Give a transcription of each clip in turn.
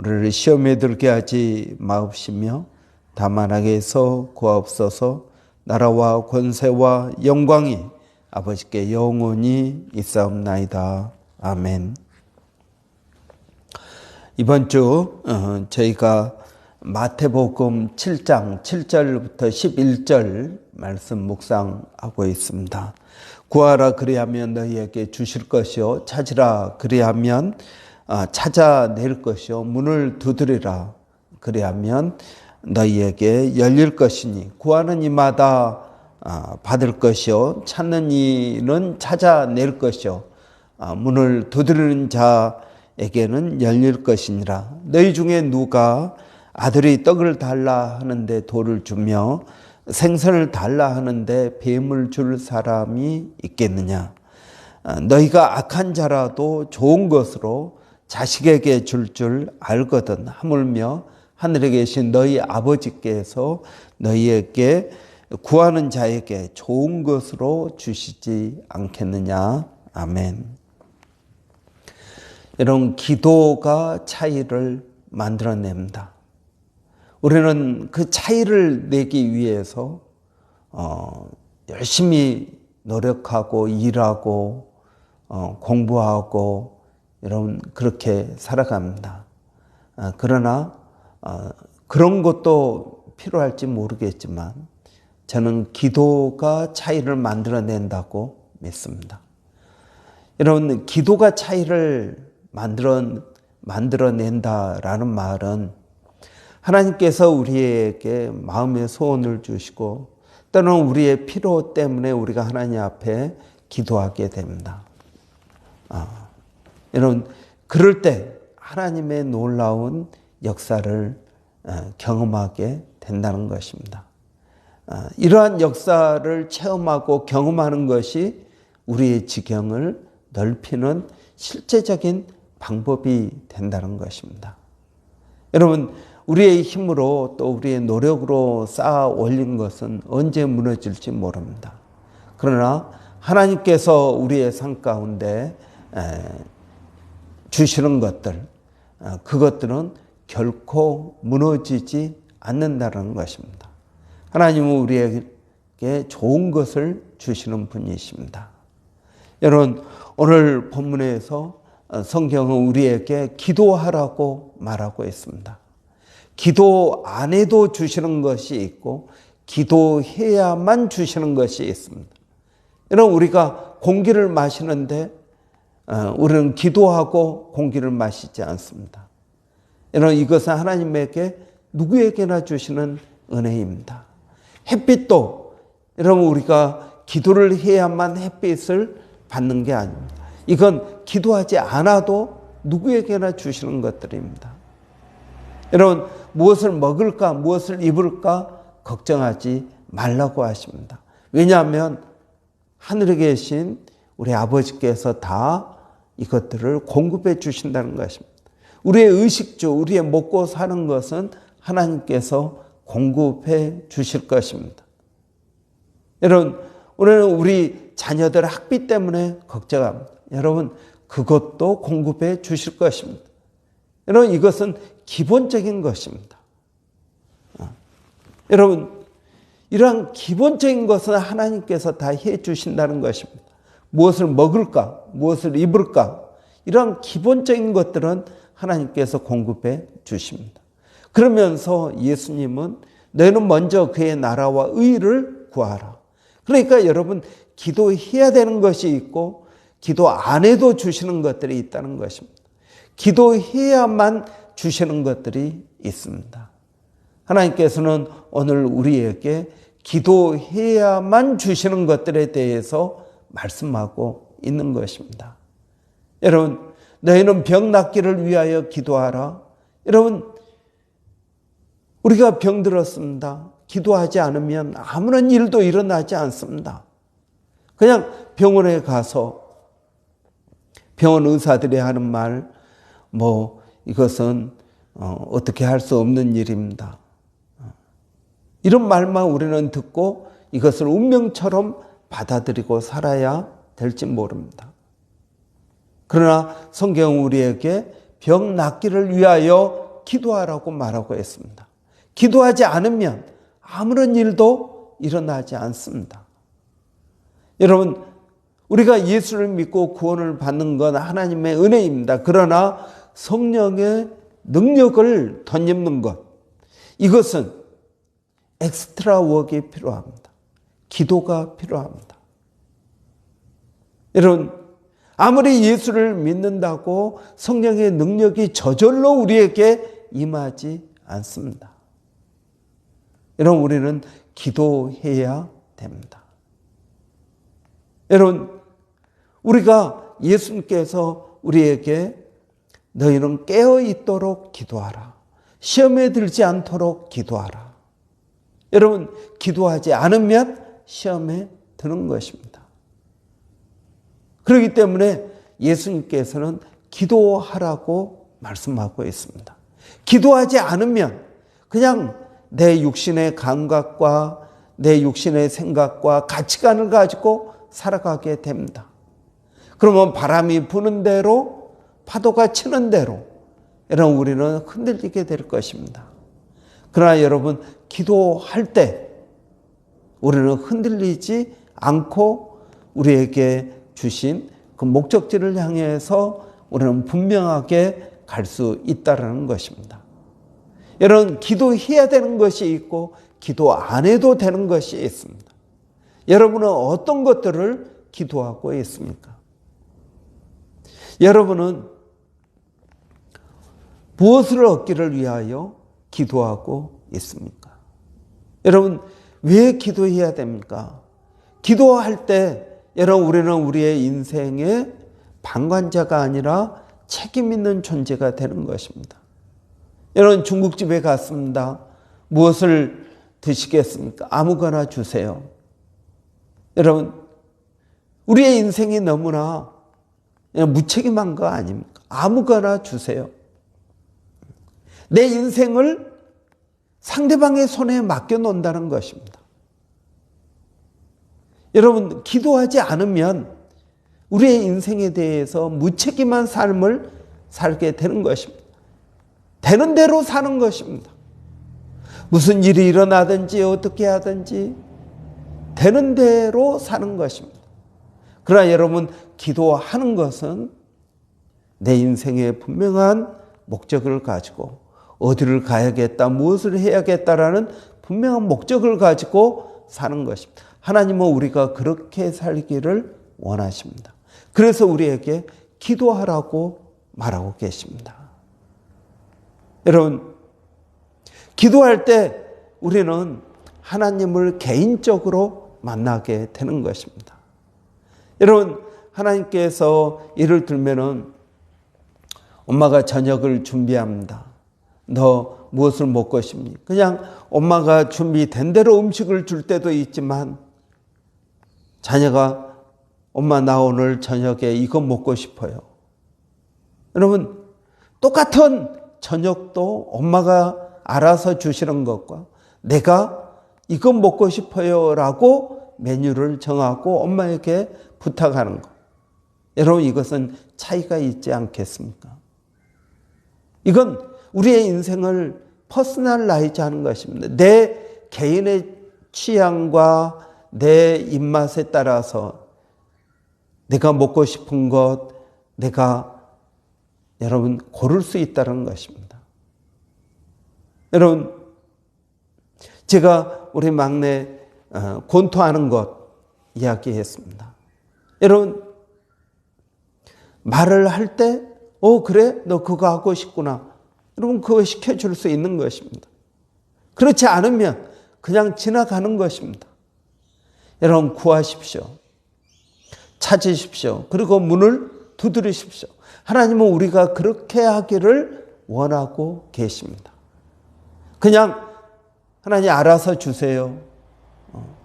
우리를 시험에 들게 하지 마옵시며 다만 하게서 구하옵소서 나라와 권세와 영광이 아버지께 영원히 있사옵나이다. 아멘. 이번 주 어, 저희가 마태복음 7장 7절부터 11절 말씀 묵상하고 있습니다. 구하라 그리하면 너희에게 주실 것이요 찾으라 그리하면 어, 찾아낼 것이요. 문을 두드리라. 그리하면 너희에게 열릴 것이니 구하는 이마다 어, 받을 것이요. 찾는 이는 찾아낼 것이요. 어, 문을 두드리는 자에게는 열릴 것이니라. 너희 중에 누가 아들이 떡을 달라 하는데 돌을 주며 생선을 달라 하는데 뱀을 줄 사람이 있겠느냐? 너희가 악한 자라도 좋은 것으로 자식에게 줄줄 알거든 하물며 하늘에 계신 너희 아버지께서 너희에게 구하는 자에게 좋은 것으로 주시지 않겠느냐. 아멘. 여러분, 기도가 차이를 만들어냅니다. 우리는 그 차이를 내기 위해서, 어, 열심히 노력하고 일하고, 어, 공부하고, 여러분, 그렇게 살아갑니다. 어, 그러나, 어, 그런 것도 필요할지 모르겠지만, 저는 기도가 차이를 만들어낸다고 믿습니다. 여러분, 기도가 차이를 만들어, 만들어낸다라는 말은 하나님께서 우리에게 마음의 소원을 주시고 또는 우리의 필요 때문에 우리가 하나님 앞에 기도하게 됩니다. 아, 여러분, 그럴 때 하나님의 놀라운 역사를 어, 경험하게 된다는 것입니다. 어, 이러한 역사를 체험하고 경험하는 것이 우리의 지경을 넓히는 실제적인 방법이 된다는 것입니다. 여러분, 우리의 힘으로 또 우리의 노력으로 쌓아 올린 것은 언제 무너질지 모릅니다. 그러나 하나님께서 우리의 삶 가운데 주시는 것들, 어, 그것들은 결코 무너지지 않는다는 것입니다. 하나님은 우리에게 좋은 것을 주시는 분이십니다. 여러분, 오늘 본문에서 어, 성경은 우리에게 기도하라고 말하고 있습니다. 기도 안 해도 주시는 것이 있고, 기도해야만 주시는 것이 있습니다. 여러분, 우리가 공기를 마시는데, 어, 우리는 기도하고 공기를 마시지 않습니다. 여러분, 이것은 하나님에게 누구에게나 주시는 은혜입니다. 햇빛도 여러분 우리가 기도를 해야만 햇빛을 받는 게 아닙니다. 이건 기도하지 않아도 누구에게나 주시는 것들입니다. 여러분 무엇을 먹을까 무엇을 입을까 걱정하지 말라고 하십니다. 왜냐하면 하늘에 계신 우리 아버지께서 다 이것들을 공급해 주신다는 것입니다. 우리의 의식주, 우리의 먹고 사는 것은 하나님께서 공급해 주실 것입니다. 여러분, 오늘은 우리 자녀들 학비 때문에 걱정합니다. 여러분, 그것도 공급해 주실 것입니다. 여러분, 이것은 기본적인 것입니다. 어. 여러분, 이러한 기본적인 것은 하나님께서 다 해 주신다는 것입니다. 무엇을 먹을까? 무엇을 입을까? 이러한 기본적인 것들은 하나님께서 공급해 주십니다. 그러면서 예수님은 너희는 먼저 그의 나라와 의를 구하라. 그러니까 여러분 기도해야 되는 것이 있고 기도 안 해도 주시는 것들이 있다는 것입니다. 기도해야만 주시는 것들이 있습니다. 하나님께서는 오늘 우리에게 기도해야만 주시는 것들에 대해서 말씀하고 있는 것입니다. 여러분, 너희는 병 낫기를 위하여 기도하라. 여러분, 우리가 병들었습니다. 기도하지 않으면 아무런 일도 일어나지 않습니다. 그냥 병원에 가서 병원 의사들이 하는 말, 뭐, 이것은 어, 어떻게 할 수 없는 일입니다. 이런 말만 우리는 듣고 이것을 운명처럼 받아들이고 살아야 될지 모릅니다. 그러나 성경 우리에게 병 낫기를 위하여 기도하라고 말하고 있습니다. 기도하지 않으면 아무런 일도 일어나지 않습니다. 여러분, 우리가 예수를 믿고 구원을 받는 건 하나님의 은혜입니다. 그러나 성령의 능력을 덧입는 것, 이것은 엑스트라 웍이 필요합니다. 기도가 필요합니다. 여러분, 아무리 예수를 믿는다고 성령의 능력이 저절로 우리에게 임하지 않습니다. 여러분, 우리는 기도해야 됩니다. 여러분, 우리가 예수님께서 우리에게 너희는 깨어 있도록 기도하라. 시험에 들지 않도록 기도하라. 여러분, 기도하지 않으면 시험에 드는 것입니다. 그렇기 때문에 예수님께서는 기도하라고 말씀하고 있습니다. 기도하지 않으면 그냥 내 육신의 감각과 내 육신의 생각과 가치관을 가지고 살아가게 됩니다. 그러면 바람이 부는 대로 파도가 치는 대로 여러분 우리는 흔들리게 될 것입니다. 그러나 여러분 기도할 때 우리는 흔들리지 않고 우리에게 주신 그 목적지를 향해서 우리는 분명하게 갈 수 있다라는 것입니다. 여러분 기도해야 되는 것이 있고 기도 안 해도 되는 것이 있습니다. 여러분은 어떤 것들을 기도하고 있습니까? 여러분은 무엇을 얻기를 위하여 기도하고 있습니까? 여러분, 왜 기도해야 됩니까? 기도할 때, 여러분, 우리는 우리의 인생의 방관자가 아니라 책임 있는 존재가 되는 것입니다. 여러분, 중국집에 갔습니다. 무엇을 드시겠습니까? 아무거나 주세요. 여러분, 우리의 인생이 너무나 무책임한 거 아닙니까? 아무거나 주세요. 내 인생을 상대방의 손에 맡겨놓는다는 것입니다. 여러분, 기도하지 않으면 우리의 인생에 대해서 무책임한 삶을 살게 되는 것입니다. 되는 대로 사는 것입니다. 무슨 일이 일어나든지 어떻게 하든지 되는 대로 사는 것입니다. 그러나 여러분, 기도하는 것은 내 인생의 분명한 목적을 가지고 어디를 가야겠다, 무엇을 해야겠다라는 분명한 목적을 가지고 사는 것입니다. 하나님은 우리가 그렇게 살기를 원하십니다. 그래서 우리에게 기도하라고 말하고 계십니다. 여러분, 기도할 때 우리는 하나님을 개인적으로 만나게 되는 것입니다. 여러분, 하나님께서 예를 들면은 엄마가 저녁을 준비합니다. 너 무엇을 먹고 싶니? 그냥 엄마가 준비된 대로 음식을 줄 때도 있지만 자녀가 엄마 나 오늘 저녁에 이거 먹고 싶어요. 여러분 똑같은 저녁도 엄마가 알아서 주시는 것과 내가 이거 먹고 싶어요라고 메뉴를 정하고 엄마에게 부탁하는 것. 여러분 이것은 차이가 있지 않겠습니까? 이건 우리의 인생을 퍼스널라이즈 하는 것입니다. 내 개인의 취향과 내 입맛에 따라서 내가 먹고 싶은 것, 내가 여러분 고를 수 있다는 것입니다. 여러분, 제가 우리 막내 어, 권투하는 것 이야기했습니다. 여러분, 말을 할 때, 어, 그래? 너 그거 하고 싶구나. 여러분, 그거 시켜줄 수 있는 것입니다. 그렇지 않으면 그냥 지나가는 것입니다. 여러분, 구하십시오. 찾으십시오. 그리고 문을 두드리십시오. 하나님은 우리가 그렇게 하기를 원하고 계십니다. 그냥 하나님 알아서 주세요. 어.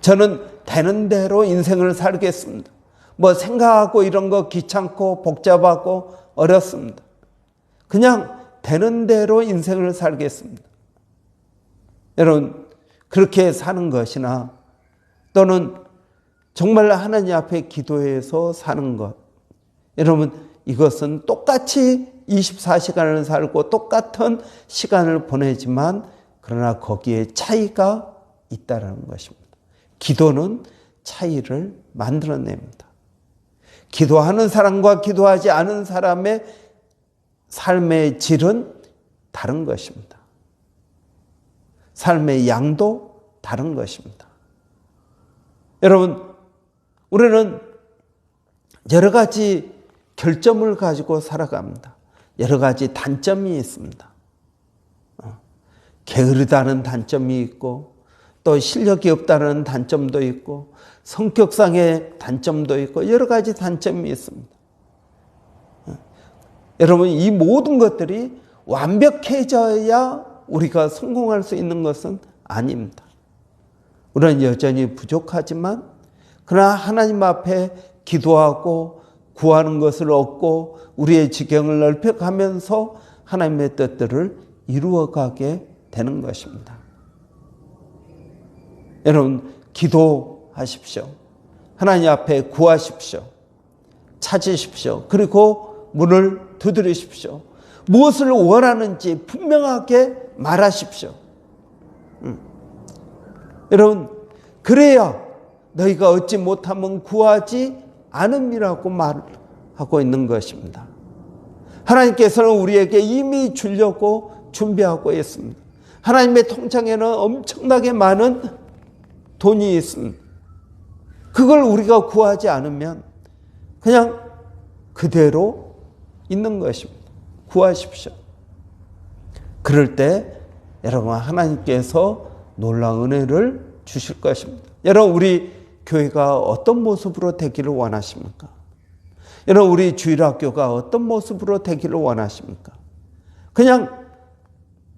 저는 되는 대로 인생을 살겠습니다. 뭐 생각하고 이런 거 귀찮고 복잡하고 어렵습니다. 그냥 되는 대로 인생을 살겠습니다. 여러분, 그렇게 사는 것이나 또는 정말 하나님 앞에 기도해서 사는 것. 여러분, 이것은 똑같이 24시간을 살고 똑같은 시간을 보내지만 그러나 거기에 차이가 있다는 것입니다. 기도는 차이를 만들어냅니다. 기도하는 사람과 기도하지 않은 사람의 삶의 질은 다른 것입니다. 삶의 양도 다른 것입니다. 여러분, 우리는 여러 가지 결점을 가지고 살아갑니다. 여러 가지 단점이 있습니다. 어, 게으르다는 단점이 있고, 또 실력이 없다는 단점도 있고, 성격상의 단점도 있고, 여러 가지 단점이 있습니다. 어, 여러분, 이 모든 것들이 완벽해져야 우리가 성공할 수 있는 것은 아닙니다. 우리는 여전히 부족하지만, 그러나 하나님 앞에 기도하고 구하는 것을 얻고 우리의 지경을 넓혀가면서 하나님의 뜻들을 이루어가게 되는 것입니다. 여러분, 기도하십시오. 하나님 앞에 구하십시오. 찾으십시오. 그리고 문을 두드리십시오. 무엇을 원하는지 분명하게 말하십시오. 음. 여러분, 그래야 너희가 얻지 못하면 구하지 않음이라고 말하고 있는 것입니다. 하나님께서는 우리에게 이미 주려고 준비하고 있습니다. 하나님의 통장에는 엄청나게 많은 돈이 있습니다. 그걸 우리가 구하지 않으면 그냥 그대로 있는 것입니다. 구하십시오. 그럴 때 여러분 하나님께서 놀라운 은혜를 주실 것입니다. 여러분 우리 교회가 어떤 모습으로 되기를 원하십니까? 여러분, 우리 주일학교가 어떤 모습으로 되기를 원하십니까? 그냥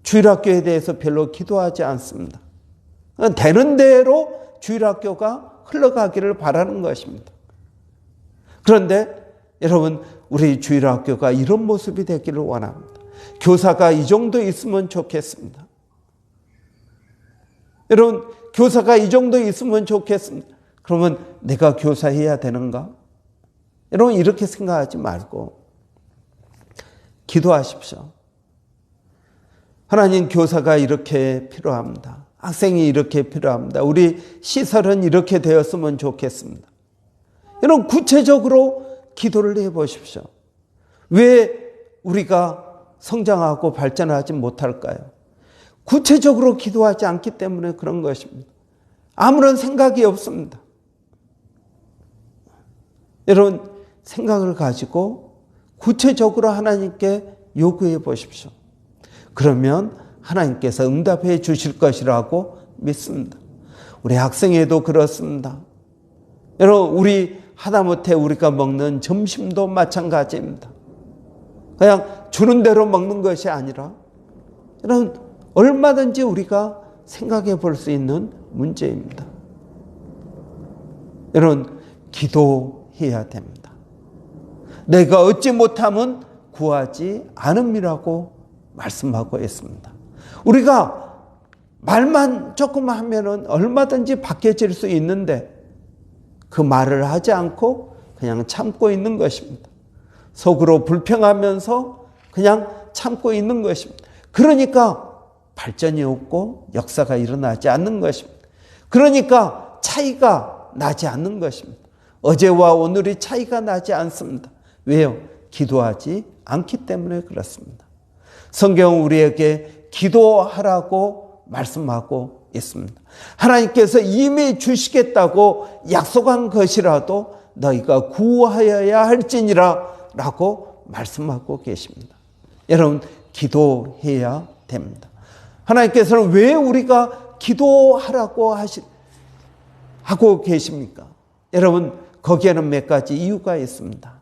주일학교에 대해서 별로 기도하지 않습니다. 되는 대로 주일학교가 흘러가기를 바라는 것입니다. 그런데 여러분, 우리 주일학교가 이런 모습이 되기를 원합니다. 교사가 이 정도 있으면 좋겠습니다. 여러분, 교사가 이 정도 있으면 좋겠습니다. 그러면 내가 교사해야 되는가? 여러분, 이렇게 생각하지 말고 기도하십시오. 하나님 교사가 이렇게 필요합니다. 학생이 이렇게 필요합니다. 우리 시설은 이렇게 되었으면 좋겠습니다. 여러분, 구체적으로 기도를 해 보십시오. 왜 우리가 성장하고 발전하지 못할까요? 구체적으로 기도하지 않기 때문에 그런 것입니다. 아무런 생각이 없습니다. 여러분, 생각을 가지고 구체적으로 하나님께 요구해 보십시오. 그러면 하나님께서 응답해 주실 것이라고 믿습니다. 우리 학생회도 그렇습니다. 여러분, 우리 하다못해 우리가 먹는 점심도 마찬가지입니다. 그냥 주는 대로 먹는 것이 아니라, 여러분, 얼마든지 우리가 생각해 볼 수 있는 문제입니다. 여러분, 기도 해야 됩니다. 내가 얻지 못하면 구하지 않음이라고 말씀하고 있습니다. 우리가 말만 조금 하면은 얼마든지 바뀌어질 수 있는데 그 말을 하지 않고 그냥 참고 있는 것입니다. 속으로 불평하면서 그냥 참고 있는 것입니다. 그러니까 발전이 없고 역사가 일어나지 않는 것입니다. 그러니까 차이가 나지 않는 것입니다. 어제와 오늘이 차이가 나지 않습니다. 왜요? 기도하지 않기 때문에 그렇습니다. 성경 우리에게 기도하라고 말씀하고 있습니다. 하나님께서 이미 주시겠다고 약속한 것이라도 너희가 구하여야 할지니라 라고 말씀하고 계십니다. 여러분, 기도해야 됩니다. 하나님께서는 왜 우리가 기도하라고 하시, 하고 계십니까? 여러분, 거기에는 몇 가지 이유가 있습니다.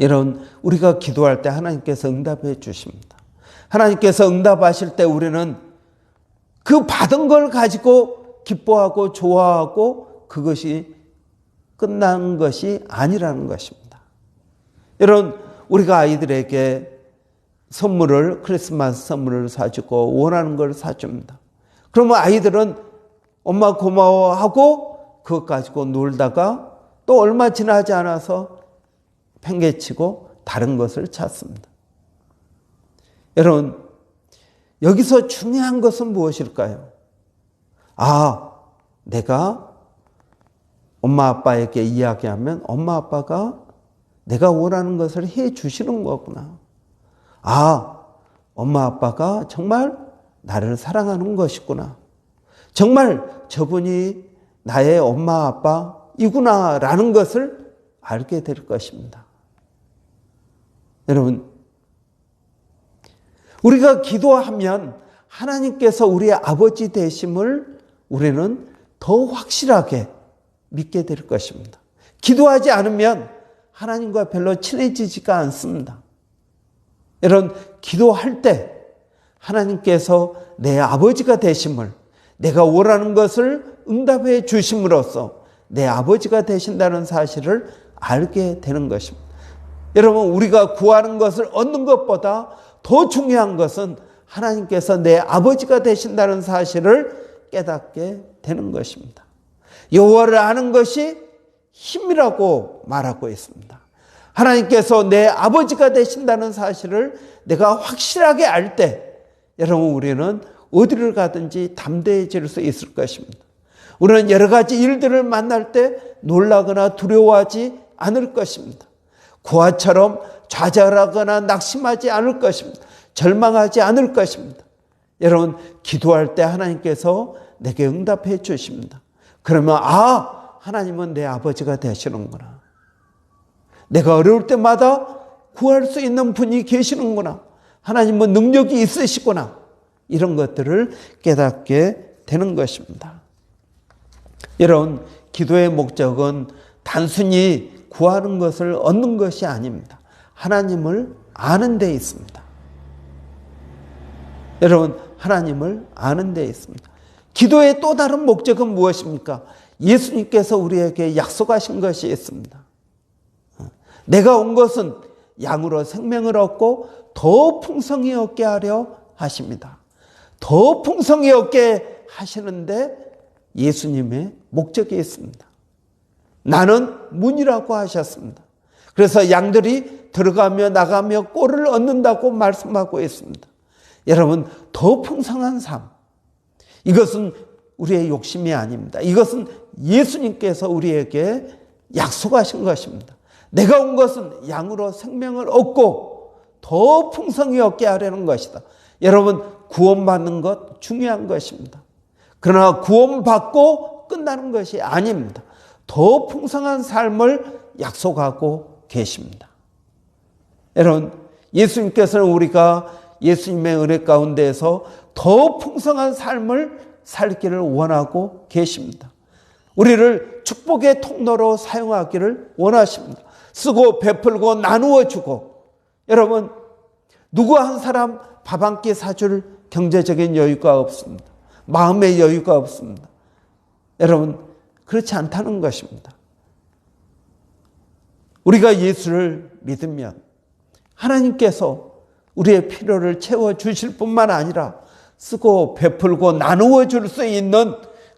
여러분, 우리가 기도할 때 하나님께서 응답해 주십니다. 하나님께서 응답하실 때 우리는 그 받은 걸 가지고 기뻐하고 좋아하고 그것이 끝난 것이 아니라는 것입니다. 여러분, 우리가 아이들에게 선물을, 크리스마스 선물을 사주고 원하는 걸 사줍니다. 그러면 아이들은 엄마 고마워하고 그것 가지고 놀다가 또 얼마 지나지 않아서 팽개치고 다른 것을 찾습니다. 여러분, 여기서 중요한 것은 무엇일까요? 아, 내가 엄마 아빠에게 이야기하면 엄마 아빠가 내가 원하는 것을 해 주시는 거구나. 아, 엄마 아빠가 정말 나를 사랑하는 것이구나. 정말 저분이 나의 엄마 아빠이구나라는 것을 알게 될 것입니다. 여러분, 우리가 기도하면 하나님께서 우리의 아버지 되심을 우리는 더 확실하게 믿게 될 것입니다. 기도하지 않으면 하나님과 별로 친해지지가 않습니다. 여러분, 기도할 때 하나님께서 내 아버지가 되심을 내가 원하는 것을 응답해 주심으로써 내 아버지가 되신다는 사실을 알게 되는 것입니다. 여러분, 우리가 구하는 것을 얻는 것보다 더 중요한 것은 하나님께서 내 아버지가 되신다는 사실을 깨닫게 되는 것입니다. 여호와를 아는 것이 힘이라고 말하고 있습니다. 하나님께서 내 아버지가 되신다는 사실을 내가 확실하게 알 때 여러분 우리는 어디를 가든지 담대해질 수 있을 것입니다. 우리는 여러 가지 일들을 만날 때 놀라거나 두려워하지 않을 것입니다. 구하처럼 좌절하거나 낙심하지 않을 것입니다. 절망하지 않을 것입니다. 여러분, 기도할 때 하나님께서 내게 응답해 주십니다. 그러면, 아, 하나님은 내 아버지가 되시는구나. 내가 어려울 때마다 구할 수 있는 분이 계시는구나. 하나님은 능력이 있으시구나. 이런 것들을 깨닫게 되는 것입니다. 여러분, 기도의 목적은 단순히 구하는 것을 얻는 것이 아닙니다. 하나님을 아는 데 있습니다. 여러분, 하나님을 아는 데 있습니다. 기도의 또 다른 목적은 무엇입니까? 예수님께서 우리에게 약속하신 것이 있습니다. 내가 온 것은 양으로 생명을 얻고 더 풍성히 얻게 하려 하십니다. 더 풍성히 얻게 하시는데 예수님의 목적이 있습니다. 나는 문이라고 하셨습니다. 그래서 양들이 들어가며 나가며 꼴을 얻는다고 말씀하고 있습니다. 여러분, 더 풍성한 삶. 이것은 우리의 욕심이 아닙니다. 이것은 예수님께서 우리에게 약속하신 것입니다. 내가 온 것은 양으로 생명을 얻고 더 풍성히 얻게 하려는 것이다. 여러분, 구원받는 것 중요한 것입니다. 그러나 구원받고 끝나는 것이 아닙니다. 더 풍성한 삶을 약속하고 계십니다. 여러분, 예수님께서는 우리가 예수님의 은혜 가운데에서 더 풍성한 삶을 살기를 원하고 계십니다. 우리를 축복의 통로로 사용하기를 원하십니다. 쓰고 베풀고 나누어 주고 여러분 누구 한 사람 밥 한 끼 사줄 경제적인 여유가 없습니다. 마음의 여유가 없습니다. 여러분 그렇지 않다는 것입니다. 우리가 예수를 믿으면 하나님께서 우리의 필요를 채워 주실 뿐만 아니라 쓰고 베풀고 나누어 줄 수 있는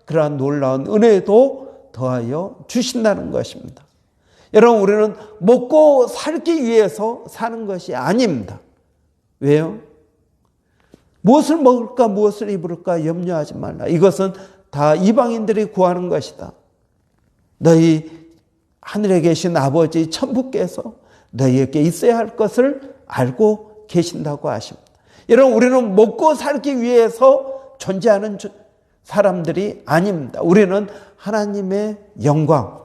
그러한 놀라운 은혜도 더하여 주신다는 것입니다. 여러분, 우리는 먹고 살기 위해서 사는 것이 아닙니다. 왜요? 무엇을 먹을까, 무엇을 입을까 염려하지 말라. 이것은 다 이방인들이 구하는 것이다. 너희 하늘에 계신 아버지 천부께서 너희에게 있어야 할 것을 알고 계신다고 하십니다. 여러분, 우리는 먹고 살기 위해서 존재하는 사람들이 아닙니다. 우리는 하나님의 영광,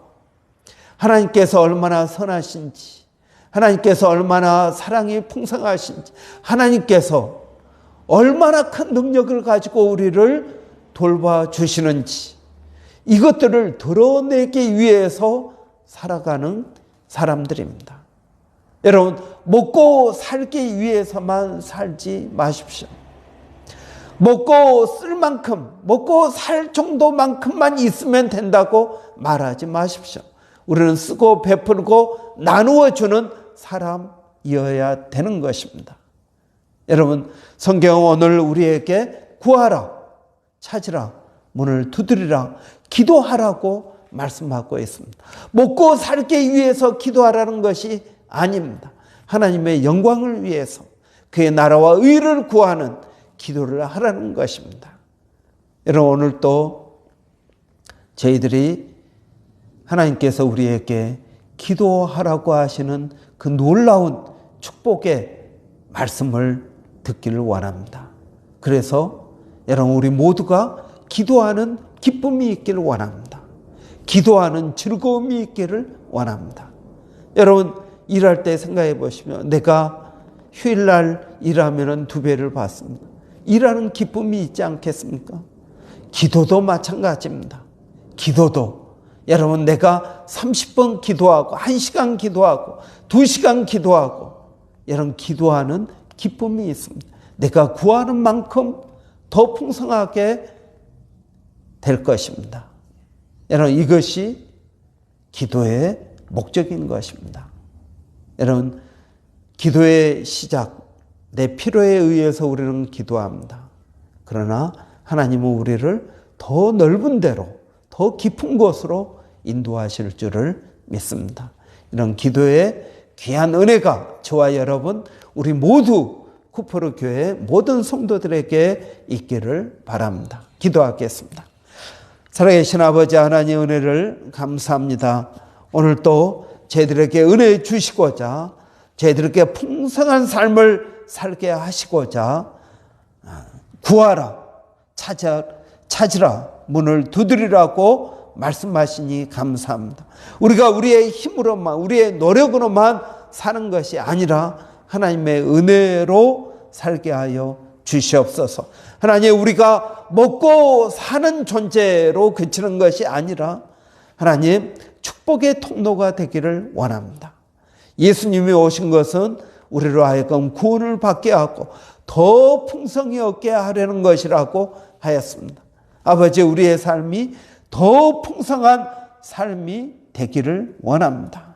하나님께서 얼마나 선하신지, 하나님께서 얼마나 사랑이 풍성하신지, 하나님께서 얼마나 큰 능력을 가지고 우리를 돌봐주시는지, 이것들을 드러내기 위해서 살아가는 사람들입니다. 여러분, 먹고 살기 위해서만 살지 마십시오. 먹고 쓸 만큼, 먹고 살 정도만큼만 있으면 된다고 말하지 마십시오. 우리는 쓰고 베풀고 나누어 주는 사람이어야 되는 것입니다. 여러분, 성경 오늘 우리에게 구하라, 찾으라, 문을 두드리라, 기도하라고 말씀하고 있습니다. 먹고 살기 위해서 기도하라는 것이 아닙니다. 하나님의 영광을 위해서 그의 나라와 의를 구하는 기도를 하라는 것입니다. 여러분, 오늘 또 저희들이 하나님께서 우리에게 기도하라고 하시는 그 놀라운 축복의 말씀을 듣기를 원합니다. 그래서 여러분, 우리 모두가 기도하는 기쁨이 있기를 원합니다. 기도하는 즐거움이 있기를 원합니다. 여러분, 일할 때 생각해 보시면 내가 휴일날 일하면 두 배를 받습니다. 일하는 기쁨이 있지 않겠습니까? 기도도 마찬가지입니다. 기도도. 여러분, 내가 30번 기도하고, 1시간 기도하고, 2시간 기도하고, 여러분, 기도하는 기쁨이 있습니다. 내가 구하는 만큼 더 풍성하게 될 것입니다. 여러분, 이것이 기도의 목적인 것입니다. 여러분, 기도의 시작, 내 필요에 의해서 우리는 기도합니다. 그러나 하나님은 우리를 더 넓은 데로, 더 깊은 곳으로 인도하실 줄을 믿습니다. 이런 기도의 귀한 은혜가 저와 여러분, 우리 모두 쿠퍼르 교회 모든 성도들에게 있기를 바랍니다. 기도하겠습니다. 살아계신 아버지 하나님 은혜를 감사합니다. 오늘 또 저희들에게 은혜 주시고자 저희들에게 풍성한 삶을 살게 하시고자 구하라, 찾아, 찾으라, 문을 두드리라고 말씀하시니 감사합니다. 우리가 우리의 힘으로만, 우리의 노력으로만 사는 것이 아니라 하나님의 은혜로 살게 하여 주시옵소서. 하나님, 우리가 먹고 사는 존재로 그치는 것이 아니라 하나님, 축복의 통로가 되기를 원합니다. 예수님이 오신 것은 우리로 하여금 구원을 받게 하고 더 풍성히 얻게 하려는 것이라고 하였습니다. 아버지, 우리의 삶이 더 풍성한 삶이 되기를 원합니다.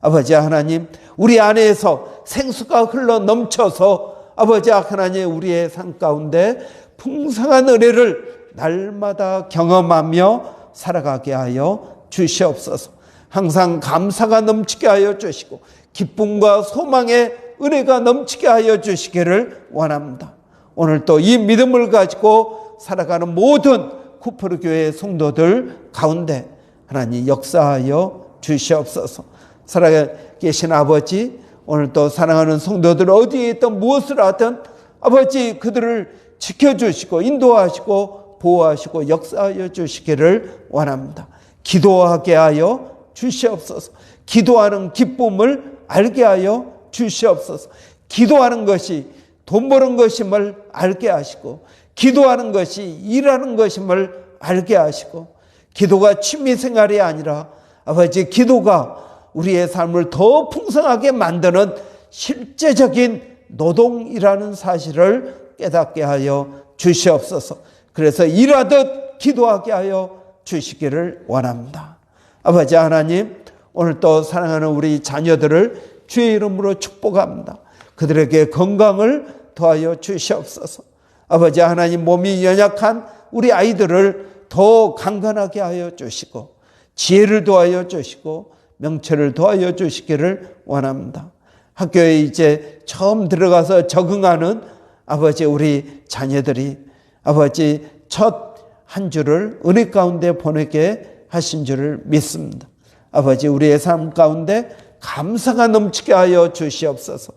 아버지 하나님, 우리 안에서 생수가 흘러 넘쳐서 아버지 하나님, 우리의 삶 가운데 풍성한 은혜를 날마다 경험하며 살아가게 하여 주시옵소서. 항상 감사가 넘치게 하여 주시고 기쁨과 소망의 은혜가 넘치게 하여 주시기를 원합니다. 오늘 또 이 믿음을 가지고 살아가는 모든 쿠퍼르 교회 성도들 가운데 하나님 역사하여 주시옵소서. 살아계신 아버지, 오늘 또 사랑하는 성도들 어디에 있든 무엇을 하든 아버지 그들을 지켜주시고 인도하시고 보호하시고 역사하여 주시기를 원합니다. 기도하게 하여 주시옵소서. 기도하는 기쁨을 알게 하여 주시옵소서. 기도하는 것이 돈 버는 것임을 알게 하시고, 기도하는 것이 일하는 것임을 알게 하시고, 기도가 취미 생활이 아니라 아버지 기도가 우리의 삶을 더 풍성하게 만드는 실제적인 노동이라는 사실을 깨닫게 하여 주시옵소서. 그래서 일하듯 기도하게 하여 주시기를 원합니다. 아버지 하나님, 오늘 또 사랑하는 우리 자녀들을 주의 이름으로 축복합니다. 그들에게 건강을 더하여 주시옵소서. 아버지 하나님 몸이 연약한 우리 아이들을 더 강건하게 하여 주시고 지혜를 더하여 주시고 명철을 더하여 주시기를 원합니다. 학교에 이제 처음 들어가서 적응하는 아버지 우리 자녀들이 아버지 첫 한 주를 은혜 가운데 보내게 하신 줄을 믿습니다. 아버지 우리의 삶 가운데 감사가 넘치게 하여 주시옵소서.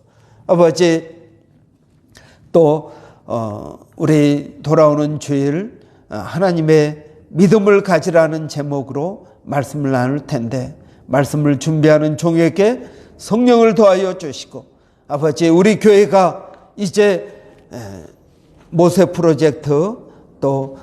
아버지 또 어, 우리 돌아오는 주일 어, 하나님의 믿음을 가지라는 제목으로 말씀을 나눌 텐데 말씀을 준비하는 종에게 성령을 더하여 주시고 아버지 우리 교회가 이제 모세 프로젝트 또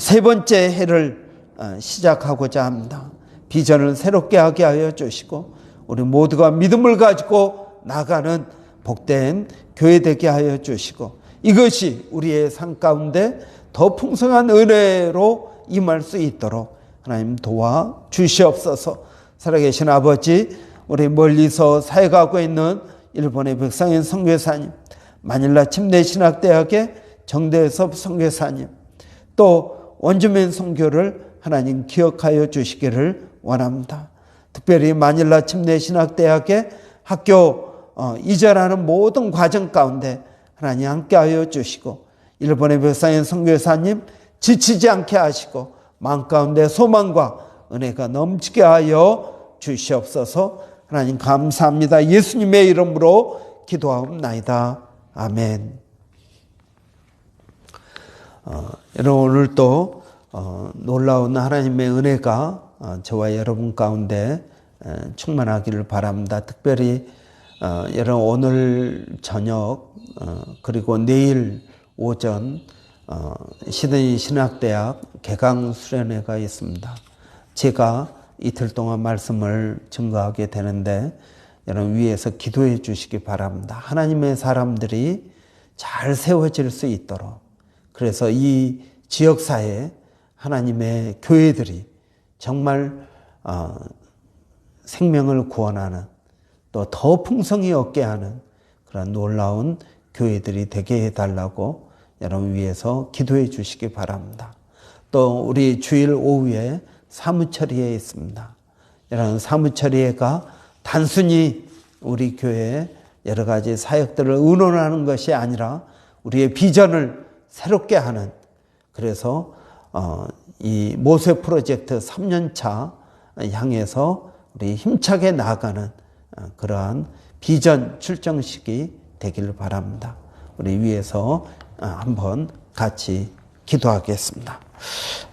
세 번째 해를 어, 시작하고자 합니다. 비전을 새롭게 하게 하여 주시고 우리 모두가 믿음을 가지고 나가는 복된 교회 되게 하여 주시고 이것이 우리의 삶 가운데 더 풍성한 은혜로 임할 수 있도록 하나님 도와 주시옵소서. 살아계신 아버지, 우리 멀리서 사역하고 있는 일본의 백상현 선교사님, 마닐라 침례신학대학의 정대섭 선교사님, 또 원주민 선교를 하나님 기억하여 주시기를 원합니다. 특별히 마닐라 침례 신학대학의 학교 어, 이전하는 모든 과정 가운데 하나님 함께하여 주시고 일본의 백상현 선교사님 지치지 않게 하시고 마음 가운데 소망과 은혜가 넘치게 하여 주시옵소서 하나님 감사합니다. 예수님의 이름으로 기도하옵나이다. 아멘. 어, 여러분 오늘 또 어, 놀라운 하나님의 은혜가 어, 저와 여러분 가운데 에, 충만하기를 바랍니다. 특별히 어, 여러분 오늘 저녁 어, 그리고 내일 오전 어, 시드니 신학대학 개강 수련회가 있습니다. 제가 이틀 동안 말씀을 증거하게 되는데 여러분 위에서 기도해 주시기 바랍니다. 하나님의 사람들이 잘 세워질 수 있도록 그래서 이 지역사회 하나님의 교회들이 정말 어, 생명을 구원하는 또 더 풍성히 얻게 하는 그런 놀라운 교회들이 되게 해달라고 여러분 위해서 기도해 주시기 바랍니다. 또 우리 주일 오후에 사무처리에 있습니다. 여러분 사무처리회가 단순히 우리 교회 여러 가지 사역들을 의논하는 것이 아니라 우리의 비전을 새롭게 하는 그래서 어, 이 모세 프로젝트 3년차 향해서 우리 힘차게 나아가는 어, 그러한 비전 출정식이 되기를 바랍니다. 우리 위에서 어, 한번 같이 기도하겠습니다.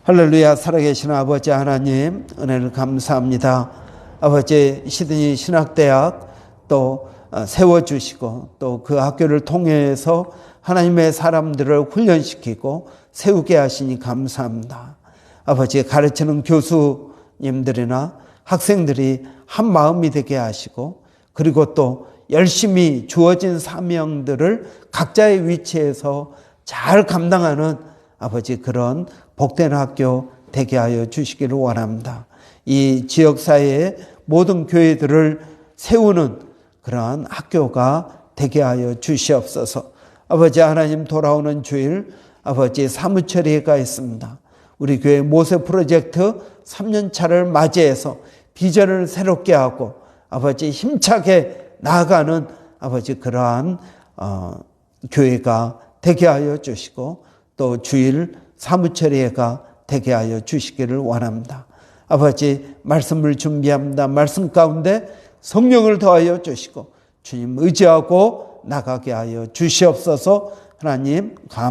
할렐루야 살아계신 아버지 하나님 은혜를 감사합니다. 아버지 시드니 신학대학 또 어, 세워주시고 또 그 학교를 통해서 하나님의 사람들을 훈련시키고 세우게 하시니 감사합니다. 아버지 가르치는 교수님들이나 학생들이 한 마음이 되게 하시고 그리고 또 열심히 주어진 사명들을 각자의 위치에서 잘 감당하는 아버지 그런 복된 학교 되게 하여 주시기를 원합니다. 이 지역사회의 모든 교회들을 세우는 그러한 학교가 되게 하여 주시옵소서. 아버지 하나님 돌아오는 주일 아버지 사무처리가 있습니다. 우리 교회 모세 프로젝트 3년차를 맞이해서 비전을 새롭게 하고 아버지 힘차게 나아가는 아버지 그러한 어, 교회가 되게 하여 주시고 또 주일 사무처리회가 되게 하여 주시기를 원합니다. 아버지 말씀을 준비합니다. 말씀 가운데 성령을 더하여 주시고 주님 의지하고 나가게 하여 주시옵소서 하나님 감